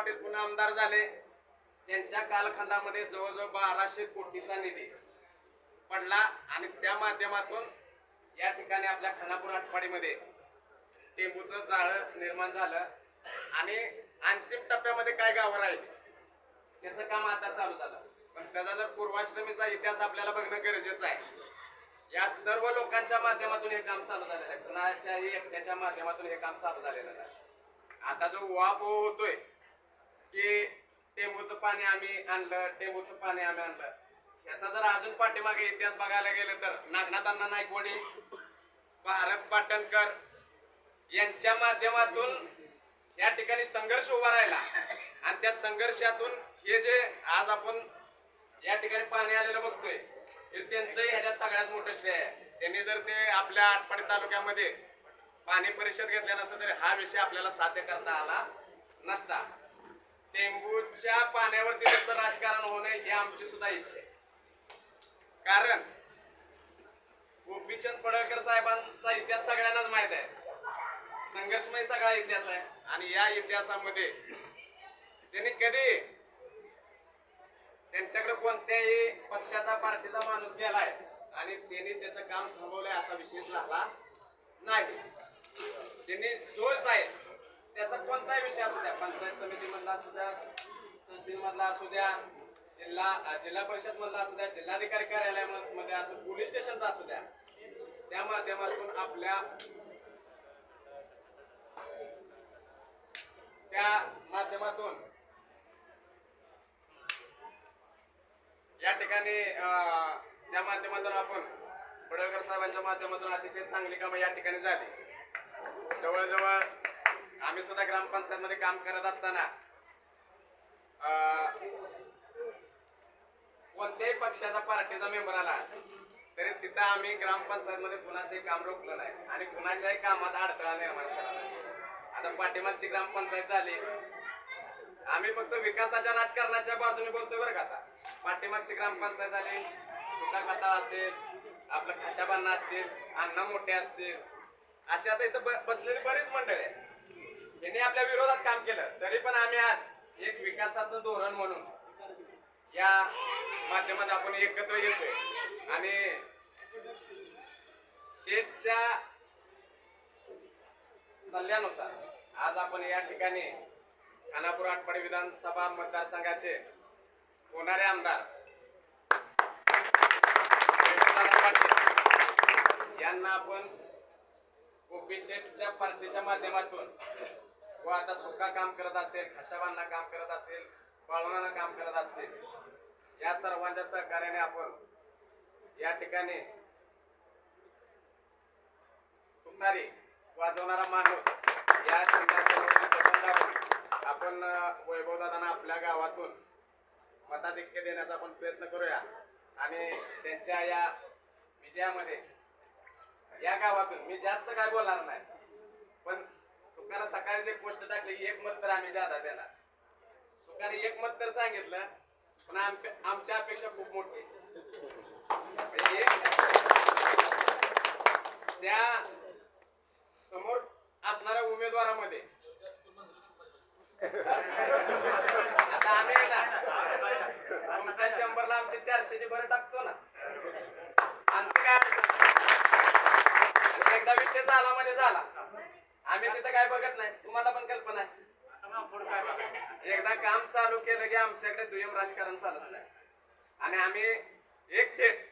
पाटील पुन्हा आमदार झाले. त्यांच्या कालखंडामध्ये जवळजवळ बाराशे कोटीचा निधी पडला आणि त्या माध्यमातून या ठिकाणी आपल्या खानापूर आठवाडीमध्ये टेंबूचं जाळं निर्माण झालं. आणि अंतिम टप्प्यामध्ये काय गावं राहील त्याचं काम आता चालू झालं. पण त्याचा जर पूर्वाश्रमीचा इतिहास आपल्याला बघणं गरजेचं आहे या सर्व लोकांच्या माध्यमातून हे काम चालू झालेलं आहे. कुणाच्याही एकट्याच्या माध्यमातून हे काम चालू झालेलं नाही. आता जो वापो होतोय की टेंबूचं पाणी आम्ही आणलं टेंबूचं पाणी आम्ही आणलं. याचा जर अजून पाठीमागे इतिहास बघायला गेलं तर नागनाथांना अण्णा नायकवडी भारत पाटणकर यांच्या माध्यमातून या ठिकाणी संघर्ष उभा राहिला. आणि त्या संघर्षातून हे जे आज आपण या ठिकाणी पाणी आलेलं बघतोय हे त्यांचंही ह्याच्यात सगळ्यात मोठं श्रेय आहे. त्यांनी जर ते आपल्या आटपाडी तालुक्यामध्ये पाणी परिषद घेतल्या नसतं तरी हा विषय आपल्याला साध्य करता आला नसता. टेंबूच्या पाण्यावरती नुसतं राजकारण होणे ही आमची सुद्धा इच्छा आहे. कारण गोपीचंद पडळकर साहेबांचा इतिहास सगळ्यांनाच माहीत आहे. संघर्षमय सगळा इतिहास आहे. आणि या इतिहासामध्ये त्यांनी कधी त्यांच्याकडे कोणत्याही पक्षाचा पार्टीचा माणूस गेलाय आणि त्यांनी त्याचं काम थांबवलंय असा विषय झाला नाही. त्यांनी जोच आहे त्याचा कोणताही विषय असू द्या. पंचायत समितीमधला असू द्या तहसील मधला असू द्या जिल्हा जिल्हा परिषद मधला असू द्या जिल्हाधिकारी कार्यालयामध्ये असू पोलीस स्टेशनचा असू द्या. त्या माध्यमातून आपल्या त्या माध्यमातून या ठिकाणी अं, त्या माध्यमातून आपण पडळकर साहेबांच्या माध्यमातून अतिशय चांगली कामं या ठिकाणी झाली. जवळजवळ आम्ही सुद्धा ग्रामपंचायत मध्ये काम करत असताना अं, कोणत्याही पक्षाचा पार्टीचा मेंबर आला तरी तिथं आम्ही ग्रामपंचायत मध्ये कुणाचंही काम रोखलं नाही आणि कुणाच्याही कामात अडथळा निर्माण केला नाही. आता पाठीमागची ग्रामपंचायत झाली. आम्ही फक्त विकासाच्या राजकारणाच्या बाजूने बोलतोय बरं का आता. पाठीमागची ग्रामपंचायत झाली सुद्धा कथा असेल आपलं खशाबांना असतील अण्णा मोठे असतील अशी आता इथं बसलेली बरीच मंडळ आहे यांनी आपल्या विरोधात काम केलं. तरी पण आम्ही आज एक विकासाचं धोरण म्हणून या माध्यमात आपण एकत्र येतोय. आणि शेठच्या सल्ल्यानुसार आज आपण या ठिकाणी खानापूर आटपाडी विधानसभा मतदारसंघाचे होणारे आमदार यांना आपण ओपी शेठच्या पार्टीच्या माध्यमातून व आता सुका काम करत असेल खशाबांना काम करत असेल बाळवणाला काम करत असतील या सर्वांच्या सहकार्याने आपण या ठिकाणी तुतारी वाजवणारा माणूस या आपण वैभव दादांना आपल्या गावातून मताधिक्य देण्याचा आपण प्रयत्न करूया. आणि त्यांच्या या विजयामध्ये या गावातून मी जास्त काय बोलणार नाही पण सुकानं सकाळी जे पोस्ट टाकले एक मत तर आम्ही जादा देणार. सुकाने एक मत तर सांगितलं पण आमच्या अपेक्षा खूप मोठी. त्या समोर असणाऱ्या उमेदवारामध्ये आता आम्ही ना तुमच्या शंभरला आमचे चारशेचे भर टाकतो ना. आणि काय एकदा विषय झाला म्हणजे झाला. आम्ही तिथं काय बघत नाही. तुम्हाला पण कल्पना आहे. एकदा काम चालू केलं की आमच्याकडे दुय्यम राजकारण चालत नाही. आणि आम्ही एक थेट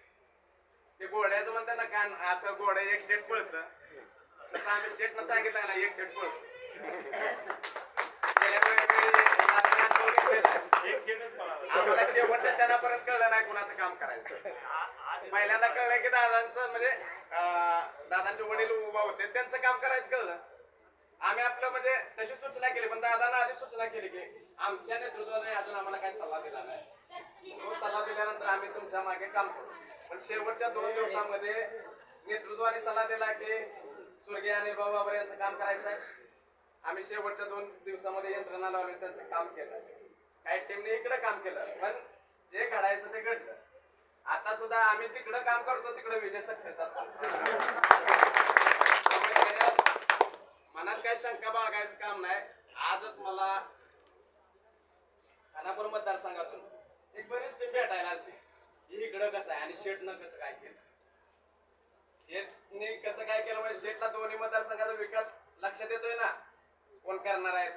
ते घोड्याचं म्हणतात ना कान असं घोडं एक स्टेट पळत. तसं आम्ही स्टेटनं सांगितलं ना एक थेट पळत. आम्हाला शेवटच्या क्षणापर्यंत कळलं नाही कुणाचं काम करायचं. पहिल्यांदा कळलं की दादांचं म्हणजे दादांचे वडील उभा होते त्यांचं काम करायचं कळलं. आम्ही आपलं म्हणजे तशी सूचना केली पण दादांना आधी सूचना केली की आमच्या नेतृत्वाने अजून आम्हाला काही सल्ला दिला नाही. तो सल्ला दिल्यानंतर आम्ही तुमच्या मागे काम करू. पण शेवटच्या दोन दिवसामध्ये नेतृत्वाने सल्ला दिला की स्वर्गीय आणि भाऊ बाबर यांचं काम करायचं आहे आम्ही शेवटच्या दोन दिवसामध्ये यंत्रणा लावली त्यांचं काम केलं. काही टीमने इकडे काम केलं पण जे घडायचं ते घडलं. आता सुद्धा आम्ही जिकडं काम करतो तिकडे विजय सक्सेस असतो. मनात काय शंका बाळगायचं काम नाही. आजच मला खानापूर मतदारसंघातून एक बरीच टीम भेटायला आली. इकडं कसं आहे आणि शेटनं कसं काय केलं? शेटने कसं काय केलं म्हणजे शेटला दोन्ही मतदारसंघाचा विकास लक्षात येतोय ना? कोण करणार आहेत?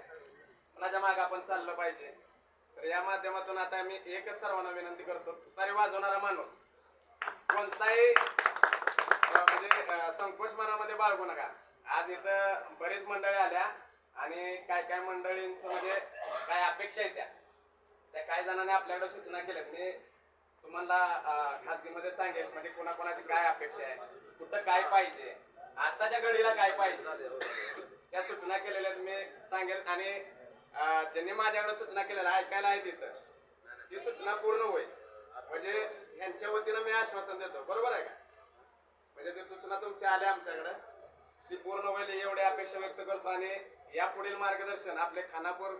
कोणाच्या मागे आपण चाललं पाहिजे? तर या माध्यमातून आता मी एकच सर्वांना विनंती करतो तारी वाजवणारा माणूस कोणताही म्हणजे संकोच मनामध्ये बाळगू नका. आज इथं बरीच मंडळी आल्या आणि काय काय मंडळींचं म्हणजे काय अपेक्षा आहेत त्या. त्या काही जणांनी आपल्याकडे सूचना केल्यात. मी तुम्हाला खाजगीमध्ये सांगेल म्हणजे कोणाकोणाची काय अपेक्षा आहे कुठं काय पाहिजे आताच्या घडीला काय पाहिजे. त्या सूचना केलेल्या मी सांगेल आणि ज्यांनी माझ्याकडे सूचना केलेल्या ऐकायला आहे तिथं ती सूचना पूर्ण होईल. म्हणजे यांच्या वतीनं मी आश्वासन देतो. बरोबर आहे का? म्हणजे ती सूचना तुमच्या आल्या आमच्याकडं. ती पूर्ण होईल एवढ्या अपेक्षा व्यक्त करतो आणि या पुढील मार्गदर्शन आपले खानापूर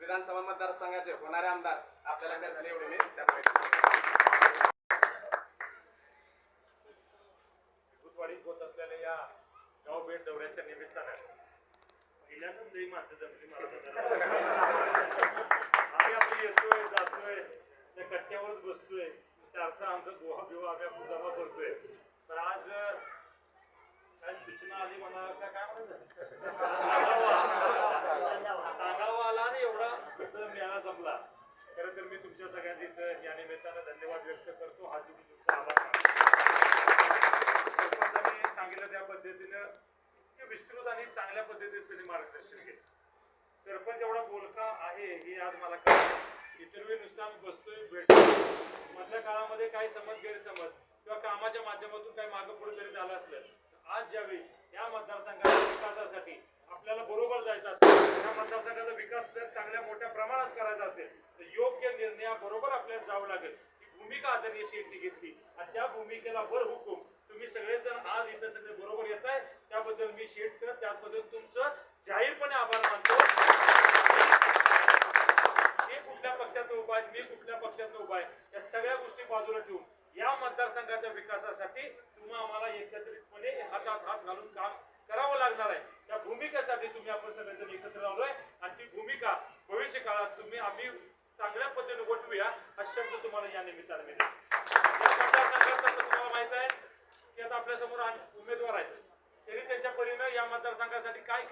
विधानसभा मतदारसंघाचे होणारे आमदार आपल्याला करतील एवढे मी त्यामुळे भूतवाडीत होत असलेल्या या गाव भेट दौऱ्याच्या निमित्तानं पहिल्यांदाच माणसं जमली मला तर जरा. आम्ही आपली येतोय जातोय त्या कट्ट्यावरच बसतोय चारचा आमचा गोहा बिवा आम्ही आपण जमा करतोय तर आज अं, काय सूचना आली मला का काय म्हणायचं सांगावं आला आणि एवढा इथं मेळा जमला खरं तर मी तुमच्या सगळ्यांचे इथं या निमित्तानं धन्यवाद व्यक्त करतो हा जोडून तुमचा आभार सांगितलं त्या पद्धतीनं इतके विस्तृत आणि चांगल्या पद्धतीने त्यांनी मार्गदर्शन केलं सरपंच एवढा बोलका आहे हे आज मला कळलं इतर वेळी नुसतं आम्ही बसतोय भेटतो मधल्या काळामध्ये काही समज गैरसमज किंवा कामाच्या माध्यमातून काही मागं पुढे जरी झालं असलं आज ज्यावेळी या मतदारसंघाच्या विकासासाठी आपल्याला बरोबर जायचं असेल. या मतदारसंघाचा विकास जर चांगल्या मोठ्या प्रमाणात करायचा असेल तर योग्य निर्णयाबरोबर आपल्याला जावं लागेल. ही भूमिका आदरणीय शेट्टी घेतली. आणि त्या भूमिकेला वर हुकूम तुम्ही सगळेजण आज इथं सगळे बरोबर येत आहे. त्याबद्दल मी शेठचं त्याबद्दल तुमचं जाहीरपणे आभार मानतो. मी कुठल्या पक्षात उभा आहे मी कुठल्या पक्षात उभा आहे या सगळ्या गोष्टी बाजूला ठेवून या मतदारसंघाच्या विकासासाठी तुम्ही आम्हाला एकत्रितपणे हातात हात घालून काम करावं लागणार आहे. त्या भूमिकेसाठी तुम्ही आपण सगळेजण एकत्र लावलोय आणि ती भूमिका भविष्य काळात तुम्ही आम्ही चांगल्या पद्धतीने वटवूया हा शब्द तुम्हाला या निमित्ताने मिळेल. तुम्हाला माहीत आहे की आता आपल्यासमोर उमेदवार आहेत. तरी त्यांच्या परीनं या मतदारसंघासाठी काय